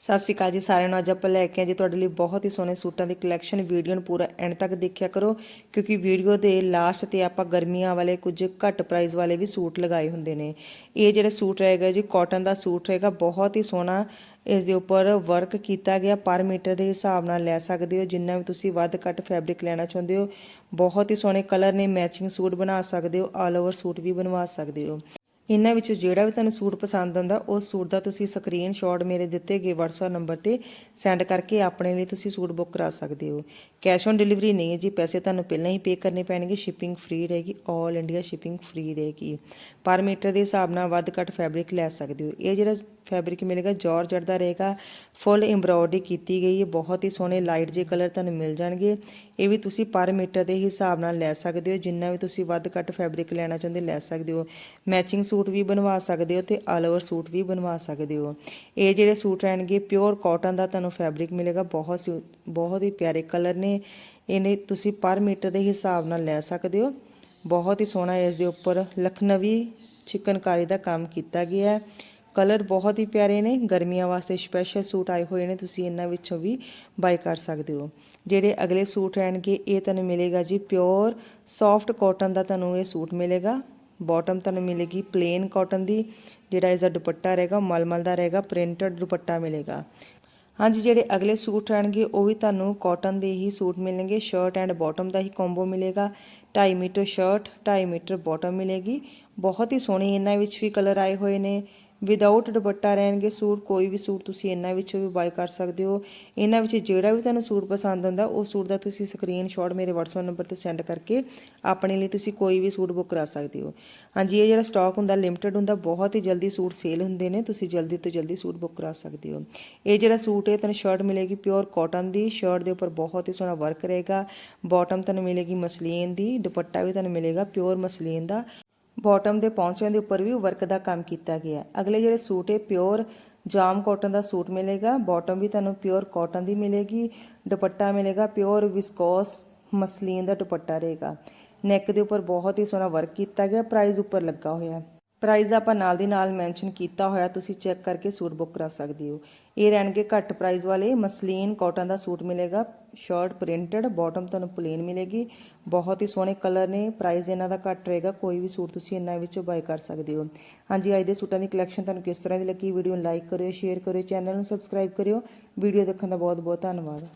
ਸਤਿ ਸ਼੍ਰੀ ਅਕਾਲ ਜੀ ਸਾਰਿਆਂ ਨੂੰ। ਅੱਜ ਆਪਾਂ ਲੈ ਕੇ ਆਏ ਜੀ ਤੁਹਾਡੇ ਲਈ ਬਹੁਤ ਹੀ ਸੋਹਣੇ ਸੂਟਾਂ ਦੀ ਕਲੈਕਸ਼ਨ ਵੀਡੀਓ ਨੂੰ ਪੂਰਾ ਐਂਡ ਤੱਕ ਦੇਖਿਆ ਕਰੋ, ਕਿਉਂਕਿ ਵੀਡੀਓ ਦੇ ਲਾਸਟ ਤੇ ਆਪਾਂ ਗਰਮੀਆਂ ਵਾਲੇ ਕੁਝ ਘੱਟ ਪ੍ਰਾਈਸ ਵਾਲੇ ਵੀ ਸੂਟ ਲਗਾਏ ਹੁੰਦੇ ਨੇ। ਇਹ ਜਿਹੜਾ ਸੂਟ ਰਹੇਗਾ ਜੀ ਕਾਟਨ ਦਾ ਸੂਟ ਰਹੇਗਾ, ਬਹੁਤ ਹੀ ਸੋਹਣਾ ਇਸ ਦੇ ਉੱਪਰ ਵਰਕ ਕੀਤਾ ਗਿਆ। ਪਰ ਮੀਟਰ ਦੇ ਹਿਸਾਬ ਨਾਲ ਲੈ ਸਕਦੇ ਹੋ, ਜਿੰਨਾ ਵੀ ਤੁਸੀਂ ਵੱਧ ਘੱਟ ਫੈਬਰਿਕ ਲੈਣਾ ਚਾਹੁੰਦੇ ਹੋ, ਬਹੁਤ ਹੀ ਸੋਹਣੇ ਕਲਰ ਨੇ ਮੈਚਿੰਗ ਸੂਟ ਬਣਾ ਸਕਦੇ ਹੋ ਆਲ ਓਵਰ ਸੂਟ ਵੀ ਬਣਵਾ ਸਕਦੇ ਹੋ। ਇਹਨਾਂ ਵਿੱਚੋਂ ਜਿਹੜਾ ਵੀ ਤੁਹਾਨੂੰ ਸੂਟ ਪਸੰਦ ਆਉਂਦਾ, ਉਸ ਸੂਟ ਦਾ ਤੁਸੀਂ ਸਕਰੀਨਸ਼ਾਟ ਮੇਰੇ ਦਿੱਤੇ ਗਏ WhatsApp ਨੰਬਰ ਤੇ ਸੈਂਡ ਕਰਕੇ ਆਪਣੇ ਲਈ ਤੁਸੀਂ ਸੂਟ ਬੁੱਕ ਕਰਾ ਸਕਦੇ ਹੋ। ਕੈਸ਼ ਔਨ ਡਿਲੀਵਰੀ ਨਹੀਂ ਹੈ ਜੀ, ਪੈਸੇ ਤੁਹਾਨੂੰ ਪਹਿਲਾਂ ਹੀ ਪੇ ਕਰਨੇ ਪੈਣਗੇ ਸ਼ਿਪਿੰਗ ਫ੍ਰੀ ਰਹੇਗੀ 올 ਇੰਡੀਆ ਸ਼ਿਪਿੰਗ ਫ੍ਰੀ ਰਹੇਗੀ। ਪਰ ਮੀਟਰ ਦੇ ਹਿਸਾਬ ਨਾਲ ਵੱਧ ਘੱਟ ਫੈਬਰਿਕ ਲੈ ਸਕਦੇ ਹੋ। ਇਹ ਜਿਹੜਾ ਫੈਬਰਿਕ ਮਿਲੇਗਾ ਜਾਰਜਟ ਦਾ ਰਹੇਗਾ। ਫੁੱਲ ਐਮਬ੍ਰੋਇਡਰੀ ਕੀਤੀ ਗਈ ਹੈ, ਬਹੁਤ ਹੀ ਸੋਹਣੇ ਲਾਈਟ ਜੇ ਕਲਰ ਤੁਹਾਨੂੰ ਮਿਲ ਜਾਣਗੇ। ਇਹ ਵੀ ਤੁਸੀਂ ਪਰ ਮੀਟਰ ਦੇ ਹਿਸਾਬ ਨਾਲ ਲੈ ਸਕਦੇ ਹੋ, ਜਿੰਨਾ ਵੀ ਤੁਸੀਂ ਵੱਧ ਘੱਟ ਫੈਬਰਿਕ ਲੈਣਾ ਚਾਹੁੰਦੇ ਲੈ ਸਕਦੇ ਹੋ। ਮੈਚਿੰਗ ਸੂਟ ਵੀ ਬਣਵਾ ਸਕਦੇ ਹੋ ਤੇ ਆਲ ਓਵਰ ਸੂਟ ਵੀ ਬਣਵਾ ਸਕਦੇ ਹੋ। ਇਹ ਜਿਹੜੇ ਸੂਟ ਰਹਿਣਗੇ ਪਿਓਰ ਕਾਟਨ ਦਾ ਤੁਹਾਨੂੰ ਫੈਬਰਿਕ ਮਿਲੇਗਾ, ਬਹੁਤ ਸੀ- ਬਹੁਤ ਹੀ ਪਿਆਰੇ ਕਲਰ ਨੇ। ਇਹਨੇ ਤੁਸੀਂ ਪਰ ਮੀਟਰ ਦੇ ਹਿਸਾਬ ਨਾਲ ਲੈ ਸਕਦੇ ਹੋ। ਬਹੁਤ ਹੀ ਸੋਹਣਾ ਇਸ ਦੇ ਉੱਪਰ ਲਖਨਵੀ ਚਿਕਨਕਾਰੀ ਦਾ ਕੰਮ ਕੀਤਾ ਗਿਆ ਹੈ। ਕਲਰ ਬਹੁਤ ਹੀ ਪਿਆਰੇ ਨੇ। ਗਰਮੀਆਂ ਵਾਸਤੇ ਸਪੈਸ਼ਲ ਸੂਟ ਆਏ ਹੋਏ ਨੇ। ਤੁਸੀਂ ਇਹਨਾਂ ਵਿੱਚੋਂ ਵੀ ਬਾਈ ਕਰ ਸਕਦੇ ਹੋ। ਜਿਹੜੇ ਅਗਲੇ ਸੂਟ ਰਹਿਣਗੇ, ਇਹ ਤੁਹਾਨੂੰ ਮਿਲੇਗਾ ਜੀ ਪਿਓਰ ਸੌਫਟ ਕਾਟਨ ਦਾ ਤੁਹਾਨੂੰ ਇਹ ਸੂਟ ਮਿਲੇਗਾ। ਬਾਟਮ ਤੁਹਾਨੂੰ ਮਿਲੇਗੀ ਪਲੇਨ ਕਾਟਨ ਦੀ। ਜਿਹੜਾ ਇਸ ਦਾ ਦੁਪੱਟਾ ਰਹੇਗਾ ਮਲਮਲ ਦਾ ਰਹੇਗਾ ਪ੍ਰਿੰਟਡ ਦੁਪੱਟਾ ਮਿਲੇਗਾ। ਹਾਂਜੀ, ਜਿਹੜੇ ਅਗਲੇ ਸੂਟ ਰਹਿਣਗੇ, ਉਹ ਵੀ ਤੁਹਾਨੂੰ ਕਾਟਨ ਦੇ ਹੀ ਸੂਟ ਮਿਲਣਗੇ। ਸ਼ਰਟ ਐਂਡ ਬਾਟਮ ਦਾ ਹੀ ਕੰਬੋ ਮਿਲੇਗਾ। 2.5 ਮੀਟਰ ਸ਼ਰਟ 2.5 ਮੀਟਰ ਬਾਟਮ ਮਿਲੇਗੀ। ਬਹੁਤ ਹੀ ਸੋਹਣੇ ਇਹਨਾਂ ਵਿੱਚ ਵੀ ਕਲਰ ਆਏ ਹੋਏ ਨੇ। ਵਿਦਆਊਟ ਦੁਪੱਟਾ ਰਹਿਣਗੇ, ਸੂਟ ਕੋਈ ਵੀ ਸੂਟ ਤੁਸੀਂ ਇਹਨਾਂ ਵਿੱਚੋਂ ਵੀ ਬਾਈ ਕਰ ਸਕਦੇ ਹੋ। ਇਹਨਾਂ ਵਿੱਚ ਜਿਹੜਾ ਵੀ ਤੁਹਾਨੂੰ ਸੂਟ ਪਸੰਦ ਆਉਂਦਾ, ਉਹ ਸੂਟ ਦਾ ਤੁਸੀਂ ਸਕਰੀਨਸ਼ਾਟ ਮੇਰੇ WhatsApp ਨੰਬਰ ਤੇ ਸੈਂਡ ਕਰਕੇ ਆਪਣੇ ਲਈ ਤੁਸੀਂ ਕੋਈ ਵੀ ਸੂਟ ਬੁੱਕ ਕਰਾ ਸਕਦੇ ਹੋ। ਹਾਂਜੀ, ਇਹ ਜਿਹੜਾ ਸਟਾਕ ਹੁੰਦਾ ਲਿਮਟਿਡ ਹੁੰਦਾ, ਬਹੁਤ ਹੀ ਜਲਦੀ ਸੂਟ ਸੇਲ ਹੁੰਦੇ ਨੇ, ਤੁਸੀਂ ਜਲਦੀ ਤੋਂ ਜਲਦੀ ਸੂਟ ਬੁੱਕ ਕਰਾ ਸਕਦੇ ਹੋ। ਇਹ ਜਿਹੜਾ ਸੂਟ ਹੈ, ਤੁਹਾਨੂੰ ਸ਼ਰਟ ਮਿਲੇਗੀ ਪਿਓਰ ਕਾਟਨ ਦੀ ਸ਼ਰਟ ਦੇ ਉੱਪਰ ਬਹੁਤ ਹੀ ਸੋਹਣਾ ਵਰਕ ਰਹੇਗਾ। ਬਾਟਮ ਤੁਹਾਨੂੰ ਮਿਲੇਗੀ ਮਸਲੀਨ ਦੀ, ਦੁਪੱਟਾ ਵੀ ਤੁਹਾਨੂੰ ਮਿਲੇਗਾ ਪਿਓਰ ਮਸਲੀਨ ਦਾ। ਬਾਟਮ ਦੇ ਪੌਂਚਿਆਂ ਦੇ ਉੱਪਰ ਵੀ ਵਰਕ ਦਾ ਕੰਮ ਕੀਤਾ ਗਿਆ ਅਗਲੇ ਜਿਹੜੇ ਸੂਟ ਹੈ ਪਿਓਰ ਜਾਮ ਕਾਟਨ ਦਾ ਸੂਟ ਮਿਲੇਗਾ। ਬਾਟਮ ਵੀ ਤੁਹਾਨੂੰ ਪਿਓਰ ਕਾਟਨ ਦੀ ਮਿਲੇਗੀ। ਦੁਪੱਟਾ ਮਿਲੇਗਾ। ਪਿਓਰ ਵਿਸਕੋਸ ਮਸਲੀਨ ਦਾ ਦੁਪੱਟਾ ਰਹੇਗਾ। ਨੈਕ ਦੇ ਉੱਪਰ ਬਹੁਤ ਹੀ ਸੋਹਣਾ ਵਰਕ ਕੀਤਾ ਗਿਆ। ਪ੍ਰਾਈਸ ਉੱਪਰ ਲੱਗਾ ਹੋਇਆ ਪ੍ਰਾਈਸ ਆਪਾਂ ਨਾਲ ਦੀ ਨਾਲ ਮੈਂਸ਼ਨ ਕੀਤਾ ਹੋਇਆ, ਤੁਸੀਂ ਚੈੱਕ ਕਰਕੇ ਸੂਟ ਬੁੱਕ ਕਰਾ ਸਕਦੇ ਹੋ। ਇਹ ਰਹਿਣਗੇ ਘੱਟ ਪ੍ਰਾਈਸ ਵਾਲੇ, ਮਸਲੀਨ ਕਾਟਨ ਦਾ ਸੂਟ ਮਿਲੇਗਾ, ਸ਼ਰਟ ਪ੍ਰਿੰਟਡ ਬਾਟਮ ਤੁਹਾਨੂੰ ਪਲੇਨ ਮਿਲੇਗੀ। ਬਹੁਤ ਹੀ ਸੋਹਣੇ ਕਲਰ ਨੇ ਪ੍ਰਾਈਸ ਇਹਨਾਂ ਦਾ ਘੱਟ ਰਹੇਗਾ, ਕੋਈ ਵੀ ਸੂਟ ਤੁਸੀਂ ਇਹਨਾਂ ਵਿੱਚੋਂ ਬਾਈ ਕਰ ਸਕਦੇ ਹੋ। ਹਾਂਜੀ, ਅੱਜ ਦੇ ਸੂਟਾਂ ਦੀ ਕਲੈਕਸ਼ਨ ਤੁਹਾਨੂੰ ਕਿਸ ਤਰ੍ਹਾਂ ਦੀ ਲੱਗੀ ਵੀਡੀਓ ਨੂੰ ਲਾਈਕ ਕਰਿਓ ਸ਼ੇਅਰ ਕਰਿਓ ਚੈਨਲ ਨੂੰ ਸਬਸਕ੍ਰਾਈਬ ਕਰਿਓ। ਵੀਡੀਓ ਦੇਖਣ ਦਾ ਬਹੁਤ ਬਹੁਤ ਧੰਨਵਾਦ।